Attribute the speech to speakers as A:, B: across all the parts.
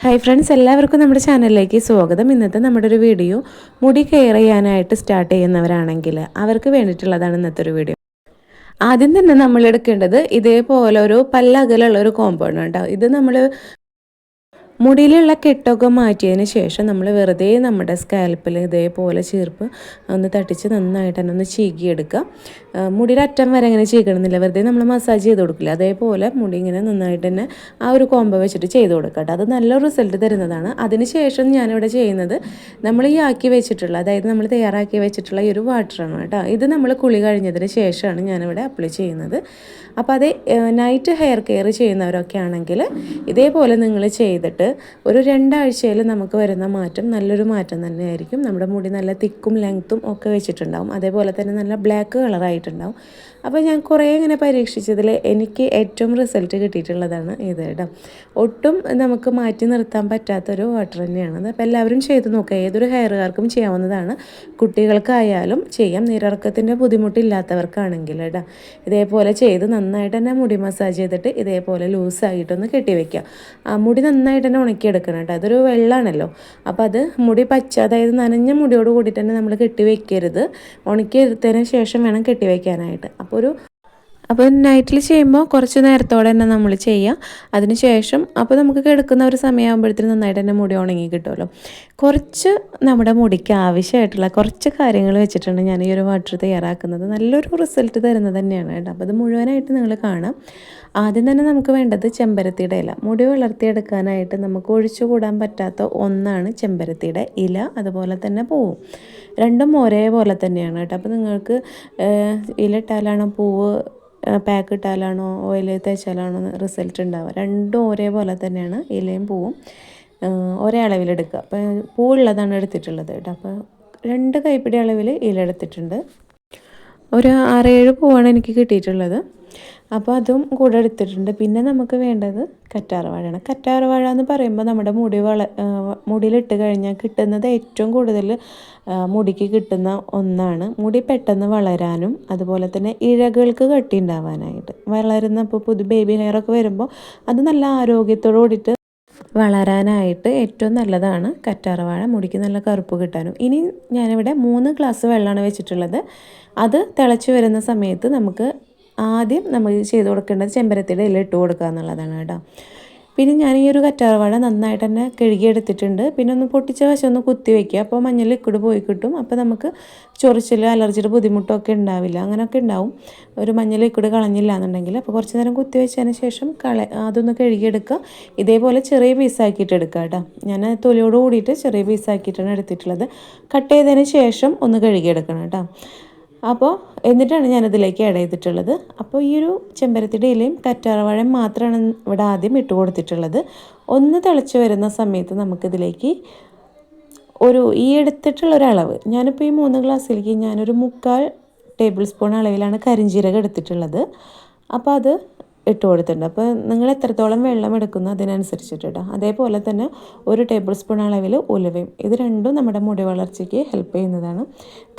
A: Hi friends എല്ലാവർക്കും നമ്മുടെ ചാനലിലേക്ക് സ്വാഗതം. ഇന്നത്തെ നമ്മുടെ ഒരു വീഡിയോ മുടി കെയർ ചെയ്യാനായിട്ട് സ്റ്റാർട്ട് ചെയ്യുന്നവരാണെങ്കിൽ അവർക്ക് വേണ്ടിയിട്ടുള്ളതാണ് ഇന്നത്തെ ഒരു വീഡിയോ ആദ്യം തന്നെ നമ്മൾ എടുക്കേണ്ടത് ഇതേപോലെ ഒരു പല്ലകലുള്ള ഒരു കോമ്പൗണ്ട് ഉണ്ടാവും ഇത് നമ്മൾ മുടിയിലുള്ള കെട്ടൊക്കെ മാറ്റിയതിന് ശേഷം നമ്മൾ വെറുതെ നമ്മുടെ സ്കാൽപ്പിൽ ഇതേപോലെ ചീർപ്പ് ഒന്ന് തട്ടിച്ച് നന്നായിട്ട് തന്നെ ഒന്ന് ചീകിയെടുക്കുക. മുടിയുടെ അറ്റം വരെ അങ്ങനെ ചീകണമെന്നില്ല. വെറുതെ നമ്മൾ മസാജ് ചെയ്ത് കൊടുക്കില്ല. അതേപോലെ മുടി ഇങ്ങനെ നന്നായിട്ട് തന്നെ ആ ഒരു കോമ്പ വെച്ചിട്ട് ചെയ്ത് കൊടുക്കട്ടെ അത് നല്ല റിസൾട്ട് തരുന്നതാണ്. അതിനുശേഷം ഞാനിവിടെ ചെയ്യുന്നത് നമ്മൾ ഈ ആക്കി വെച്ചിട്ടുള്ള അതായത് നമ്മൾ തയ്യാറാക്കി വെച്ചിട്ടുള്ള ഈ ഒരു വാട്ടറാണ് കേട്ടോ. ഇത് നമ്മൾ കുളി കഴിഞ്ഞതിന് ശേഷമാണ് ഞാനിവിടെ അപ്ലൈ ചെയ്യുന്നത്. അപ്പോൾ അത് നൈറ്റ് ഹെയർ കെയർ ചെയ്യുന്നവരൊക്കെ ആണെങ്കിൽ ഇതേപോലെ നിങ്ങൾ ചെയ്തിട്ട് ഒരു രണ്ടാഴ്ചയിൽ നമുക്ക് വരുന്ന മാറ്റം നല്ലൊരു മാറ്റം തന്നെയായിരിക്കും. നമ്മുടെ മുടി നല്ല തിക്കും ലെങ്ത്തും ഒക്കെ വെച്ചിട്ടുണ്ടാവും. അതേപോലെ തന്നെ നല്ല ബ്ലാക്ക് കളറായിട്ടുണ്ടാവും അപ്പോൾ ഞാൻ കുറേ ഇങ്ങനെ പരീക്ഷിച്ചതിൽ എനിക്ക് ഏറ്റവും റിസൾട്ട് കിട്ടിയിട്ടുള്ളതാണ് ഇത് കേട്ടോ. ഒട്ടും നമുക്ക് മാറ്റി നിർത്താൻ പറ്റാത്തൊരു വാട്ടർ തന്നെയാണ്. അപ്പോൾ എല്ലാവരും ചെയ്ത് നോക്കുക ഏതൊരു ഹെയർകാർക്കും ചെയ്യാവുന്നതാണ്. കുട്ടികൾക്കായാലും ചെയ്യാം. നിരർക്കത്തിന്റെ ബുദ്ധിമുട്ടില്ലാത്തവർക്കാണെങ്കിൽ കേട്ടോ. ഇതേപോലെ ചെയ്ത് നന്നായിട്ട് തന്നെ മുടി മസാജ് ചെയ്തിട്ട് ഇതേപോലെ ലൂസായിട്ടൊന്ന് കെട്ടി ആ മുടി നന്നായിട്ട് തന്നെ ഉണക്കിയെടുക്കണം കേട്ടോ. അതൊരു വെള്ളമാണല്ലോ അപ്പോൾ അത് മുടി പച്ച അതായത് നനഞ്ഞ മുടിയോട് കൂടി തന്നെ നമ്മൾ കെട്ടി വെക്കരുത്. ഉണക്കിയെടുത്തതിന് ശേഷം വേണം കെട്ടി വെക്കാനായിട്ട്. അപ്പോൾ ഒരു അപ്പോൾ നൈറ്റിൽ ചെയ്യുമ്പോൾ കുറച്ച് നേരത്തോടെ തന്നെ നമ്മൾ ചെയ്യുക അതിനുശേഷം അപ്പോൾ നമുക്ക് കിടക്കുന്ന ഒരു സമയമാകുമ്പോഴത്തേനും നന്നായിട്ട് തന്നെ മുടി ഉണങ്ങി കിട്ടുമല്ലോ കുറച്ച് നമ്മുടെ മുടിക്ക് ആവശ്യമായിട്ടുള്ള കുറച്ച് കാര്യങ്ങൾ വെച്ചിട്ടാണ് ഞാൻ ഈ ഒരു വാട്ടർ തയ്യാറാക്കുന്നത്. നല്ലൊരു റിസൾട്ട് തരുന്നത് തന്നെയാണ് കേട്ടോ. അപ്പോൾ അത് മുഴുവനായിട്ട് നിങ്ങൾ കാണാം. ആദ്യം തന്നെ നമുക്ക് വേണ്ടത് ചെമ്പരത്തിയുടെ ഇല. മുടി വളർത്തിയെടുക്കാനായിട്ട് നമുക്ക് ഒഴിച്ചുകൂടാൻ പറ്റാത്ത ഒന്നാണ് ചെമ്പരത്തിയുടെ ഇല. അതുപോലെ തന്നെ പൂവും. രണ്ടും ഒരേപോലെ തന്നെയാണ് കേട്ടോ. അപ്പോൾ നിങ്ങൾക്ക് ഇല ഇട്ടാലാണോ പൂവ് പാക്ക് ഇട്ടാലാണോ ഓയിൽ തേച്ചാലാണോ റിസൾട്ട് ഉണ്ടാവുക. രണ്ടും ഒരേപോലെ തന്നെയാണ്. ഇലയും പൂവും ഒരേ അളവിലെടുക്കുക അപ്പോൾ പൂവുള്ളതാണ് എടുത്തിട്ടുള്ളത് കേട്ടോ. അപ്പോൾ രണ്ട് കൈപ്പിടി അളവിൽ ഇല എടുത്തിട്ടുണ്ട്. ഒരു ആറേഴ് പൂവാണ് എനിക്ക് കിട്ടിയിട്ടുള്ളത്. അപ്പോൾ അതും കൂടെ എടുത്തിട്ടുണ്ട്. പിന്നെ നമുക്ക് വേണ്ടത് കറ്റാർവാഴയാണ് കറ്റാർവാഴ എന്ന് പറയുമ്പോൾ നമ്മുടെ മുടി വള മുടിയിലിട്ട് കഴിഞ്ഞാൽ കിട്ടുന്നത് ഏറ്റവും കൂടുതൽ മുടിക്ക് കിട്ടുന്ന ഒന്നാണ്. മുടി പെട്ടെന്ന് വളരാനും അതുപോലെ തന്നെ ഇഴകൾക്ക് കട്ടി ഉണ്ടാവാനായിട്ട് വളരുന്ന ഇപ്പോൾ പുതു ബേബി ഹെയറൊക്കെ വരുമ്പോൾ അത് നല്ല ആരോഗ്യത്തോടു കൂടിയിട്ട് വളരാനായിട്ട് ഏറ്റവും നല്ലതാണ് കറ്റാർവാഴ മുടിക്ക് നല്ല കറുപ്പ് കിട്ടാനും. ഇനി ഞാനിവിടെ മൂന്ന് ഗ്ലാസ് വെള്ളമാണ് വെച്ചിട്ടുള്ളത്. അത് തിളച്ച് വരുന്ന സമയത്ത് നമുക്ക് ആദ്യം നമ്മൾ ചെയ്ത് കൊടുക്കേണ്ടത് ചെമ്പരത്തിയുടെ ഇല ഇട്ട് കൊടുക്കുക എന്നുള്ളതാണ് കേട്ടോ. പിന്നെ ഞാൻ ഈ ഒരു കറ്റാർവാഴ നന്നായിട്ട് തന്നെ കഴുകിയെടുത്തിട്ടുണ്ട് പിന്നെ ഒന്ന് പൊട്ടിച്ച വശം ഒന്ന് കുത്തി വയ്ക്കുക. അപ്പോൾ മഞ്ഞൾ ലിക്വിഡ് പോയി കിട്ടും. അപ്പോൾ നമുക്ക് ചൊറിച്ചിൽ അലർജിയുടെ ബുദ്ധിമുട്ടൊക്കെ ഉണ്ടാവില്ല. അങ്ങനെയൊക്കെ ഉണ്ടാവും. ഒരു മഞ്ഞൾ ലിക്വിഡ് കളഞ്ഞില്ല എന്നുണ്ടെങ്കിൽ. അപ്പോൾ കുറച്ച് നേരം കുത്തി വെച്ചതിന് ശേഷം കള അതൊന്ന് കഴുകിയെടുക്കുക ഇതേപോലെ ചെറിയ പീസാക്കിയിട്ട് എടുക്കുക കേട്ടോ. ഞാൻ തൊലിയോട് കൂടിയിട്ട് ചെറിയ പീസാക്കിയിട്ടാണ് എടുത്തിട്ടുള്ളത്. കട്ട് ചെയ്തതിന് ശേഷം ഒന്ന് കഴുകിയെടുക്കണം കേട്ടോ. അപ്പോൾ എന്നിട്ടാണ് ഞാനിതിലേക്ക് ആഡ് ചെയ്തിട്ടുള്ളത്. അപ്പോൾ ഈ ഒരു ചെമ്പരത്തിയുടെ ഇലയും കറ്റാറവാഴയും മാത്രമാണ് ഇവിടെ ആദ്യം ഇട്ട് കൊടുത്തിട്ടുള്ളത്. ഒന്ന് തിളച്ച് വരുന്ന സമയത്ത് നമുക്കിതിലേക്ക് ഒരു ഈ എടുത്തിട്ടുള്ള ഒരു അളവ്. ഞാനിപ്പോൾ ഈ മൂന്ന് ഗ്ലാസ്സിലേക്ക് ഞാനൊരു മുക്കാൽ ടേബിൾ സ്പൂൺ അളവിലാണ് കരിഞ്ചീരകം എടുത്തിട്ടുള്ളത്. അപ്പോൾ അത് ഇട്ട് കൊടുത്തിട്ടുണ്ട്. അപ്പോൾ നിങ്ങൾ എത്രത്തോളം വെള്ളം എടുക്കുന്നു അതിനനുസരിച്ചിട്ട് കേട്ടോ അതേപോലെ തന്നെ ഒരു ടേബിൾ സ്പൂൺ അളവിൽ ഉലുവയും. ഇത് രണ്ടും നമ്മുടെ മുടി വളർച്ചയ്ക്ക് ഹെൽപ്പ് ചെയ്യുന്നതാണ്.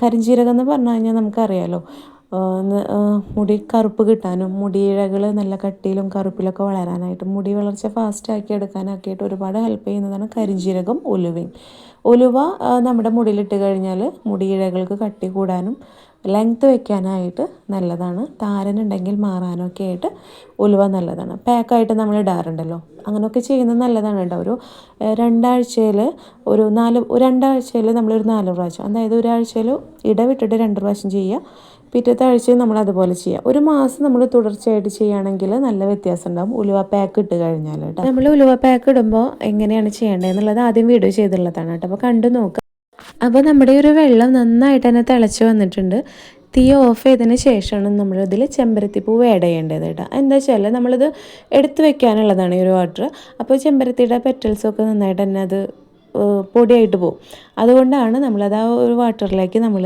A: കരിഞ്ജീരകം എന്ന് പറഞ്ഞു കഴിഞ്ഞാൽ നമുക്കറിയാലോ മുടി കറുപ്പ് കിട്ടാനും മുടിയിഴകൾ നല്ല കട്ടിയിലും കറുപ്പിലൊക്കെ വളരാനായിട്ട് മുടി വളർച്ച ഫാസ്റ്റാക്കി എടുക്കാനൊക്കെയായിട്ട് ഒരുപാട് ഹെൽപ്പ് ചെയ്യുന്നതാണ് കരിഞ്ജീരകം ഉലുവയും. ഉലുവ നമ്മുടെ മുടിയിലിട്ട് കഴിഞ്ഞാൽ മുടിയിഴകൾക്ക് കട്ടി കൂടാനും ലെങ്ത്ത് വെക്കാനായിട്ട് നല്ലതാണ്. താരനുണ്ടെങ്കിൽ മാറാനൊക്കെ ആയിട്ട് ഉലുവ നല്ലതാണ്. പാക്കായിട്ട് നമ്മൾ ഇടാറുണ്ടല്ലോ. അങ്ങനെയൊക്കെ ചെയ്യുന്നത് നല്ലതാണ് കേട്ടോ. ഒരു രണ്ടാഴ്ചയിൽ ഒരു നാല് രണ്ടാഴ്ചയിൽ നമ്മളൊരു നാല് പ്രാവശ്യം അതായത് ഒരാഴ്ചയിൽ ഇടവിട്ടിട്ട് രണ്ട് പ്രാവശ്യം ചെയ്യുക. പിറ്റത്തെ ആഴ്ചയും നമ്മൾ അതുപോലെ ചെയ്യുക. ഒരു മാസം നമ്മൾ തുടർച്ചയായിട്ട് ചെയ്യുകയാണെങ്കിൽ നല്ല വ്യത്യാസം ഉണ്ടാവും. ഉലുവ പാക്ക് ഇട്ട് കഴിഞ്ഞാൽ കേട്ടോ. നമ്മൾ ഉലുവ പാക്ക് ഇടുമ്പോൾ എങ്ങനെയാണ് ചെയ്യേണ്ടത് എന്നുള്ളത് ആദ്യം വീഡിയോ ചെയ്തുള്ളതാണ് കേട്ടോ. അപ്പോൾ കണ്ടു നോക്കുക അപ്പോൾ നമ്മുടെ ഒരു വെള്ളം നന്നായിട്ട് തന്നെ തിളച്ച് വന്നിട്ടുണ്ട്. തീ ഓഫ് ചെയ്തതിന് ശേഷമാണ് നമ്മളിതിൽ ചെമ്പരത്തിപ്പൂവ് ആഡ് ചെയ്യേണ്ടത് കേട്ടോ. എന്താ വെച്ചാൽ നമ്മളിത് എടുത്തു വെക്കാനുള്ളതാണ് ഈ ഒരു വാട്ടർ അപ്പോൾ ചെമ്പരത്തിയുടെ പെറ്റൽസൊക്കെ നന്നായിട്ട് തന്നെ അത് പൊടിയായിട്ട് പോകും അതുകൊണ്ടാണ് നമ്മളത് ആ ഒരു വാട്ടറിലേക്ക് നമ്മൾ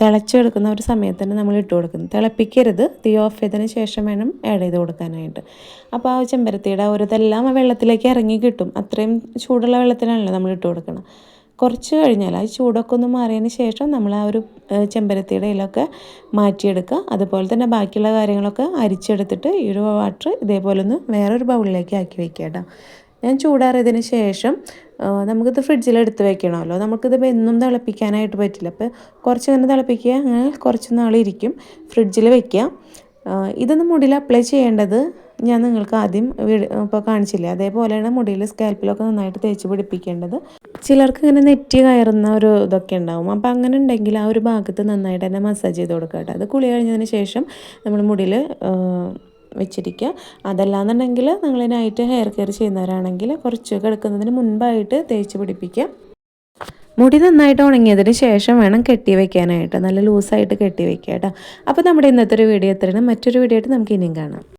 A: തിളച്ചെടുക്കുന്ന ഒരു സമയത്ത് തന്നെ നമ്മൾ ഇട്ട് കൊടുക്കുന്നത്. തിളപ്പിക്കരുത്. തീ ഓഫ് ചെയ്തതിന് ശേഷം വേണം ആഡ് ചെയ്ത് കൊടുക്കാനായിട്ട്. അപ്പോൾ ആ ചെമ്പരത്തിയുടെ ഒരു ഇതെല്ലാം ആ വെള്ളത്തിലേക്ക് ഇറങ്ങി കിട്ടും. അത്രയും ചൂടുള്ള വെള്ളത്തിലാണല്ലോ നമ്മൾ ഇട്ട് കൊടുക്കണം കുറച്ച് കഴിഞ്ഞാൽ ആ ചൂടൊക്കെ ഒന്ന് മാറിയതിന് ശേഷം നമ്മൾ ആ ഒരു ചെമ്പരത്തിയുടെ ഇലൊക്കെ മാറ്റിയെടുക്കുക. അതുപോലെ തന്നെ ബാക്കിയുള്ള കാര്യങ്ങളൊക്കെ അരിച്ചെടുത്തിട്ട് ഒരു വാട്ടർ ഇതേപോലെ ഒന്ന് വേറൊരു ബൗളിലേക്ക് ആക്കി വെക്കുക കേട്ടോ. ഞാൻ ചൂടാറിയതിന് ശേഷം നമുക്കിത് ഫ്രിഡ്ജിൽ എടുത്ത് വെക്കണമല്ലോ. നമുക്കിത് എന്നും തിളപ്പിക്കാനായിട്ട് പറ്റില്ല. അപ്പോൾ കുറച്ച് തന്നെ തിളപ്പിക്കുക. അങ്ങനെ കുറച്ച് നാളിരിക്കും ഫ്രിഡ്ജിൽ വെക്കുക. ഇതൊന്ന് മുടിയിൽ അപ്ലൈ ചെയ്യേണ്ടത് ഞാൻ നിങ്ങൾക്ക് ആദ്യം ഇപ്പോൾ കാണിച്ചില്ലേ? അതേപോലെയാണ് മുടിയിൽ സ്കാൽപ്പിലൊക്കെ നന്നായിട്ട് തേച്ച് പിടിപ്പിക്കേണ്ടത്. ചിലർക്ക് ഇങ്ങനെ നെറ്റി കയറുന്ന ഒരു ഇതൊക്കെ ഉണ്ടാവും. അപ്പോൾ അങ്ങനെ ഉണ്ടെങ്കിൽ ആ ഒരു ഭാഗത്ത് നന്നായിട്ട് തന്നെ മസാജ് ചെയ്ത് കൊടുക്കുക കേട്ടോ. അത് കുളി കഴിഞ്ഞതിന് ശേഷം നമ്മൾ മുടിയിൽ വെച്ചിരിക്കുക. അതല്ലാന്നുണ്ടെങ്കിൽ നിങ്ങൾ നൈറ്റ് ഹെയർ കെയർ ചെയ്യുന്നവരാണെങ്കിൽ കുറച്ച് കിടക്കുന്നതിന് മുൻപായിട്ട് തേച്ച് പിടിപ്പിക്കുക. മുടി നന്നായിട്ട് ഉണങ്ങിയതിന് ശേഷം വേണം കെട്ടി വെക്കാനായിട്ട്. നല്ല ലൂസായിട്ട് കെട്ടി വെക്കുക കേട്ടോ. അപ്പോൾ നമ്മുടെ ഇന്നത്തെ ഒരു വീഡിയോ എത്രയാണ് മറ്റൊരു വീഡിയോ ആയിട്ട് നമുക്ക് ഇനിയും കാണാം.